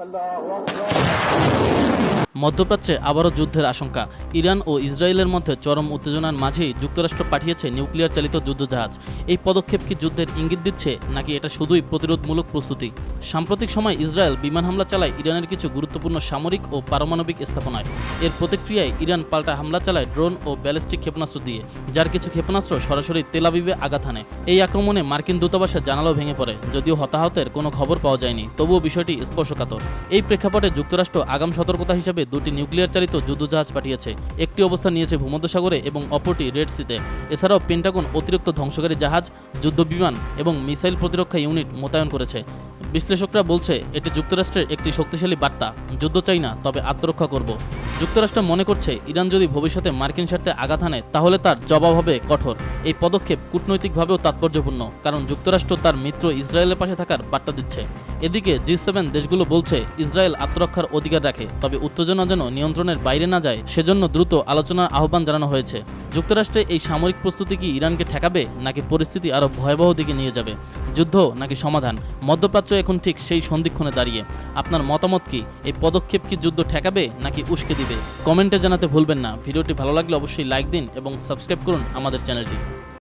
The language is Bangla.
الله أكبر মধ্যপ্রাচ্যে আবারও যুদ্ধের আশঙ্কা। ইরান ও ইসরায়েলের মধ্যে চরম উত্তেজনার মাঝেই যুক্তরাষ্ট্র পাঠিয়েছে নিউক্লিয়ার চালিত যুদ্ধজাহাজ। এই পদক্ষেপ কি যুদ্ধের ইঙ্গিত দিচ্ছে, নাকি এটা শুধুই প্রতিরোধমূলক প্রস্তুতি? সাম্প্রতিক সময় ইসরায়েল বিমান হামলা চালায় ইরানের কিছু গুরুত্বপূর্ণ সামরিক ও পারমাণবিক স্থাপনায়। এর প্রতিক্রিয়ায় ইরান পাল্টা হামলা চালায় ড্রোন ও ব্যালিস্টিক ক্ষেপণাস্ত্র দিয়ে, যার কিছু ক্ষেপণাস্ত্র সরাসরি তেলাবিবে আঘাত হানে। এই আক্রমণে মার্কিন দূতাবাসের জানালাও ভেঙে পড়ে, যদিও হতাহতের কোনো খবর পাওয়া যায়নি, তবুও বিষয়টি স্পর্শকাতর। এই প্রেক্ষাপটে যুক্তরাষ্ট্র আগাম সতর্কতা হিসেবে দুটি নিউক্লিয়ার চালিত যুদ্ধজাহাজ পাঠিয়েছে। একটি অবস্থান নিয়েছে ভূমধ্যসাগরে এবং অপরটি রেড সিতে। এছাড়াও পেন্টাগন অতিরিক্ত ধ্বংসকারী জাহাজ যুদ্ধবিমান এবং মিসাইল প্রতিরক্ষা ইউনিট মোতায়েন করেছে। বিশ্লেষকরা বলছে, এটি যুক্তরাষ্ট্রের একটি শক্তিশালী বার্তা। যুদ্ধ চাই না, তবে আত্মরক্ষা করব। যুক্তরাষ্ট্র মনে করছে ইরান যদি ভবিষ্যতে মার্কিন স্বার্থে আঘাত হানে, তাহলে তার জবাব হবে কঠোর। এই পদক্ষেপ কূটনৈতিকভাবেও তাৎপর্যপূর্ণ, কারণ যুক্তরাষ্ট্র তার মিত্র ইসরায়েলের পাশে থাকার বার্তা দিচ্ছে। এদিকে জি সেভেন দেশগুলো বলছে, ইসরায়েল আত্মরক্ষার অধিকার রাখে, তবে উত্তেজনা যেন নিয়ন্ত্রণের বাইরে না যায়, সেজন্য দ্রুত আলোচনার আহ্বান জানানো হয়েছে। যুক্তরাষ্ট্রে এই সামরিক প্রস্তুতি কি ইরানকে ঠেকাবে, নাকি পরিস্থিতি আরও ভয়াবহ দিকে নিয়ে যাবে? যুদ্ধ নাকি সমাধান? মধ্যপ্রাচ্য এখন ঠিক সেই সন্ধিক্ষণে দাঁড়িয়ে। আপনার মতামত কি? এই পদক্ষেপ কি যুদ্ধ ঠেকাবে, নাকি উস্কে দিবে? কমেন্টে জানাতে ভুলবেন না। ভিডিওটি ভালো লাগলে অবশ্যই লাইক দিন এবং সাবস্ক্রাইব করুন আমাদের চ্যানেলটি।